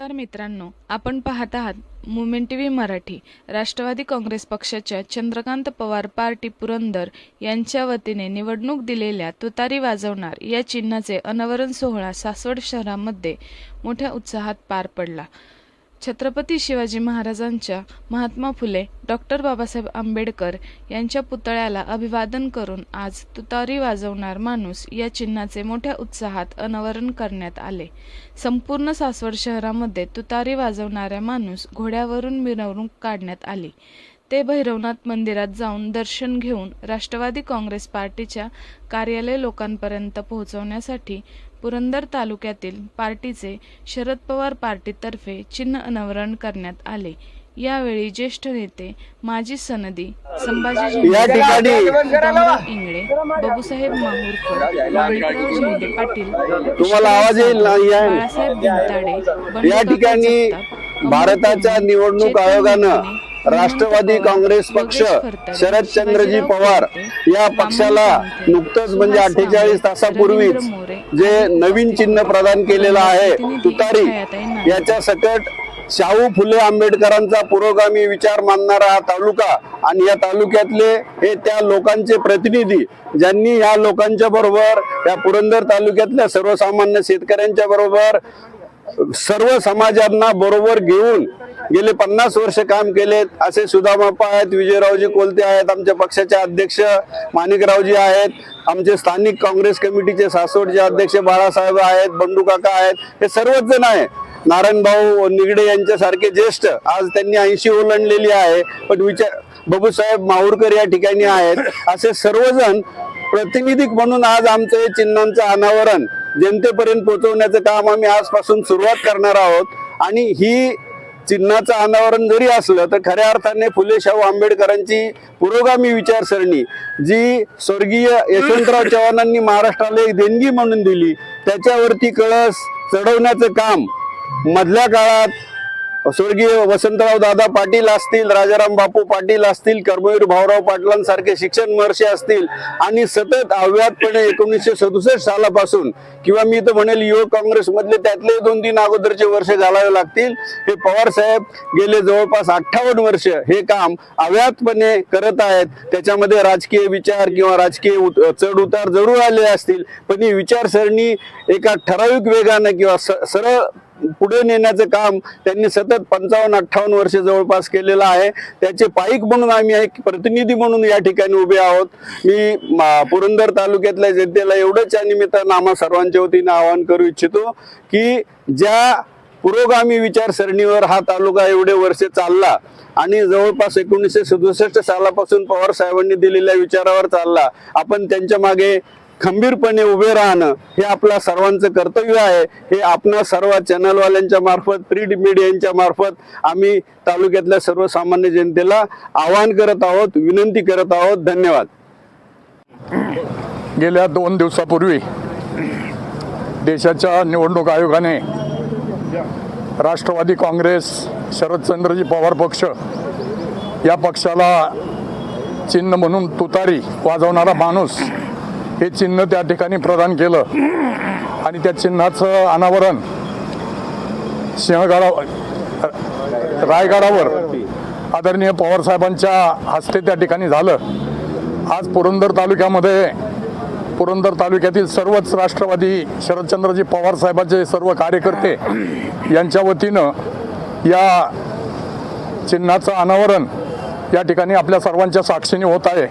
तर मित्रांनो आपण पाहत आहात moment T V Marathi. Rashtrawadi Congress पक्षाच्या चंद्रकांत पवार पार्टी पुरंदर यांच्या वतीने निवडणूक दिलेल्या तुतारी वाजवणार या चिन्हाचे अनावरण सोहळा सासवड शहरामध्ये मोठ्या उत्साहात पार पडला. छत्रपती शिवाजी महाराजांच्या महात्मा फुले डॉक्टर बाबासाहेब आंबेडकर यांच्या पुतळ्याला अभिवादन करून आज तुतारी वाजवणार माणूस या चिन्हाचे मोठ्या उत्साहात अनावरण करण्यात आले. संपूर्ण सासवड शहरामध्ये तुतारी वाजवणाऱ्या माणूस घोड्यावरून मिरवणूक काढण्यात आली. ते भैरवनाथ मंदिरात जाऊन दर्शन घेऊन राष्ट्रवादी काँग्रेस पार्टीच्या कार्यालय लोकांपर्यंत पोहोचवण्यासाठी पुरंदर तालुक्यातील पार्टीचे शरद पवार पार्टीतर्फे चिन्ह अनावरण करण्यात आले. यावेळी ज्येष्ठ नेते माजी सनदी संभाजी इंगळे बाबूसाहेब माहूरकर माणिकराव झेंडे पाटील तुम्हाला आवाज येईल बाळासाहेब भिंताडे या ठिकाणी भारताच्या निवडणूक आयोगानं राष्ट्रवादी काँग्रेस पक्ष शरदचंद्रजी पवार या पक्षाला कांते, नुकतंच म्हणजे अठ्ठेचाळीस तासापूर्वीच जे नवीन चिन्ह प्रदान केलेलं आहे तुतारी. याच्या सकट शाहू फुले आंबेडकरांचा पुरोगामी विचार मानणारा हा तालुका आणि या तालुक्यातले हे त्या लोकांचे प्रतिनिधी ज्यांनी या लोकांच्या बरोबर या पुरंदर तालुक्यातल्या सर्वसामान्य शेतकऱ्यांच्या बरोबर सर्व समाजांना बरोबर घेऊन गेले पन्नास वर्ष काम केलेत. असे सुदामाप्पा आहेत विजयरावजी कोलते आहेत आमच्या पक्षाचे अध्यक्ष माणिकरावजी आहेत आमचे स्थानिक काँग्रेस कमिटीचे सासवडचे अध्यक्ष बाळासाहेब आहेत बंडू काका आहेत हे सर्वच जण आहे. नारायण भाऊ निगडे यांच्यासारखे ज्येष्ठ आज त्यांनी ऐंशी ओलांडलेली आहे पण विचार बाबूसाहेब माहूरकर या ठिकाणी आहेत. असे सर्वजण प्रतिनिधिक म्हणून आज आमचं हे चिन्हांचं अनावरण जनतेपर्यंत पोहोचवण्याचं काम आम्ही आजपासून सुरुवात करणार आहोत. आणि ही चिन्हाचं अनावरण जरी असलं तर खऱ्या अर्थाने फुले शाहू आंबेडकरांची पुरोगामी विचारसरणी जी स्वर्गीय यशवंतराव चव्हाणांनी महाराष्ट्राला एक देणगी म्हणून दिली त्याच्यावरती कळस चढवण्याचं काम मधल्या काळात स्वर्गीय वसंतराव दादा पाटील असतील राजाराम बापू पाटील असतील कर्मवीर भाऊराव पाटलांसारखे शिक्षण महर्षी असतील आणि सतत अव्यातपणे एकोणीसशे सदुसष्ट सालापासून किंवा मी तर म्हणेल युवक काँग्रेस मधले त्यातले दोन तीन अगोदरचे वर्ष घालावे लागतील. हे पवार साहेब गेले जवळपास अठ्ठावन्न वर्ष हे काम अव्यातपणे करत आहेत. त्याच्यामध्ये राजकीय विचार किंवा राजकीय उत- चढ उतार जरूर आले असतील पण ही विचारसरणी एका ठराविक वेगानं किंवा स- सरळ पुढे नेण्याचं काम त्यांनी सतत पंचावन्न अठ्ठावन्न वर्ष जवळपास केलेलं आहे. त्याचे पाईक म्हणून आम्ही एक प्रतिनिधी म्हणून या ठिकाणी उभे आहोत. मी पुरंदर तालुक्यातल्या जनतेला एवढंच या निमित्तानं आम्हा सर्वांच्या वतीनं आवाहन करू इच्छितो की ज्या पुरोगामी विचारसरणीवर हा तालुका एवढे वर्ष चालला आणि जवळपास एकोणीसशे सदुसष्ट सालापासून पवार साहेबांनी दिलेल्या विचारावर चालला आपण त्यांच्या मागे खंबीरपणे उभे राहणं हे आपल्या सर्वांचं कर्तव्य आहे. हे आपणा सर्व चॅनलवाल्यांच्या मार्फत प्रिंट मीडियांच्या मार्फत आम्ही तालुक्यातल्या सर्वसामान्य जनतेला आवाहन करत आहोत विनंती करत आहोत. धन्यवाद. गेल्या दोन दिवसापूर्वी देशाच्या निवडणूक आयोगाने राष्ट्रवादी काँग्रेस शरदचंद्रजी पवार पक्ष या पक्षाला चिन्ह म्हणून तुतारी वाजवणारा माणूस हे चिन्ह त्या ठिकाणी प्रदान केलं. आणि त्या चिन्हाचं अनावरण सिंहगडा रायगडावर आदरणीय पवारसाहेबांच्या हस्ते त्या ठिकाणी झालं. आज पुरंदर तालुक्यामध्ये पुरंदर तालुक्यातील सर्वच राष्ट्रवादी शरदचंद्रजी पवारसाहेबांचे सर्व कार्यकर्ते यांच्या वतीनं या चिन्हाचं अनावरण या ठिकाणी आपल्या सर्वांच्या साक्षीने होत आहे.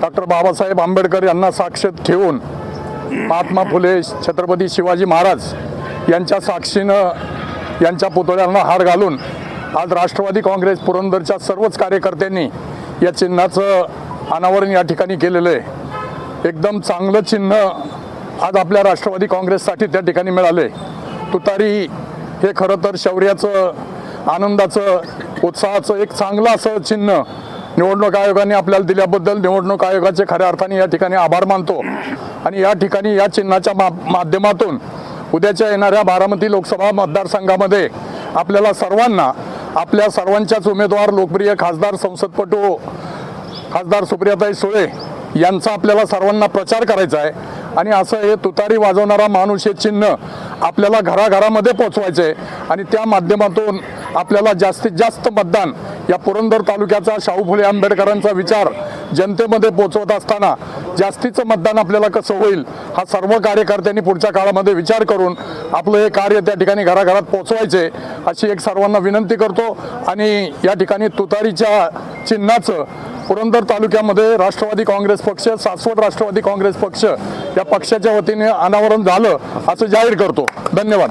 डॉक्टर बाबासाहेब आंबेडकर यांना साक्षात ठेवून महात्मा फुले छत्रपती शिवाजी महाराज यांच्या साक्षीनं यांच्या पुतळ्यांना हार घालून आज राष्ट्रवादी काँग्रेस पुरंदरच्या सर्वच कार्यकर्त्यांनी या चिन्हाचं अनावरण या ठिकाणी केलेलं आहे. एकदम चांगलं चिन्ह आज आपल्या राष्ट्रवादी काँग्रेससाठी त्या ठिकाणी मिळाले तुतारी हे खरं तर शौर्याचं आनंदाचं उत्साहाचं एक चांगलं असं चिन्ह निवडणूक आयोगाने आपल्याला दिल्याबद्दल निवडणूक आयोगाचे खऱ्या अर्थाने या ठिकाणी आभार मानतो. आणि या ठिकाणी या चिन्हाच्या मा माध्यमातून उद्याच्या येणाऱ्या बारामती लोकसभा मतदारसंघामध्ये आपल्याला सर्वांना आपल्या सर्वांच्याच उमेदवार लोकप्रिय खासदार संसदपटू खासदार सुप्रियाताई सुळे यांचा आपल्याला सर्वांना प्रचार करायचा आहे. आणि असं हे तुतारी वाजवणारा माणूस हे चिन्ह आपल्याला घराघरामध्ये पोचवायचं आहे आणि त्या माध्यमातून आपल्याला जास्तीत जास्त मतदान या पुरंदर तालुक्याचा शाहू फुले आंबेडकरांचा विचार जनतेमध्ये पोचवत असताना जास्तीचं मतदान आपल्याला कसं होईल हा सर्व कार्यकर्त्यांनी पुढच्या काळामध्ये विचार करून आपलं हे कार्य त्या ठिकाणी घराघरात पोचवायचे अशी एक सर्वांना विनंती करतो. आणि या ठिकाणी तुतारीच्या चिन्हाचं पुरंदर तालुक्यामध्ये राष्ट्रवादी काँग्रेस पक्ष सासवड राष्ट्रवादी काँग्रेस पक्ष या पक्षाच्या वतीने अनावरण झालं असं जाहीर करतो. धन्यवाद.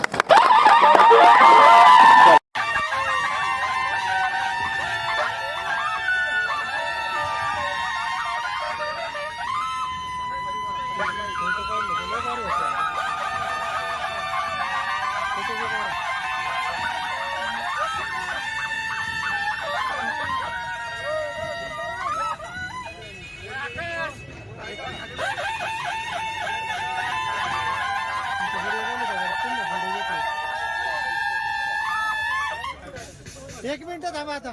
एक मिनिट थांबा आता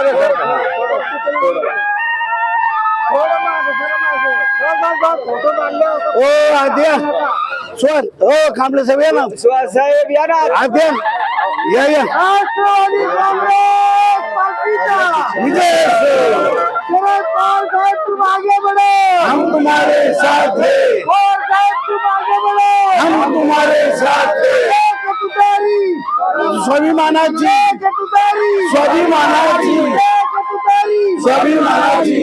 मागे सर. ओ आद्या. स्वर. ओ खांबळे साहेब या ना. साहेब या ना. आद्या. या या. राष्ट्रवादी काँग्रेस पार्टीचा विजय. शरद पवार साहेब तुम आगे बढ़ो हम तुम्हारे साथ हैं. पवार साहेब तुम आगे बढ़ो हम तुम्हारे साथ हैं. स्वाभिमानाची. स्वाभिमानाची. स्वाभिमानाची.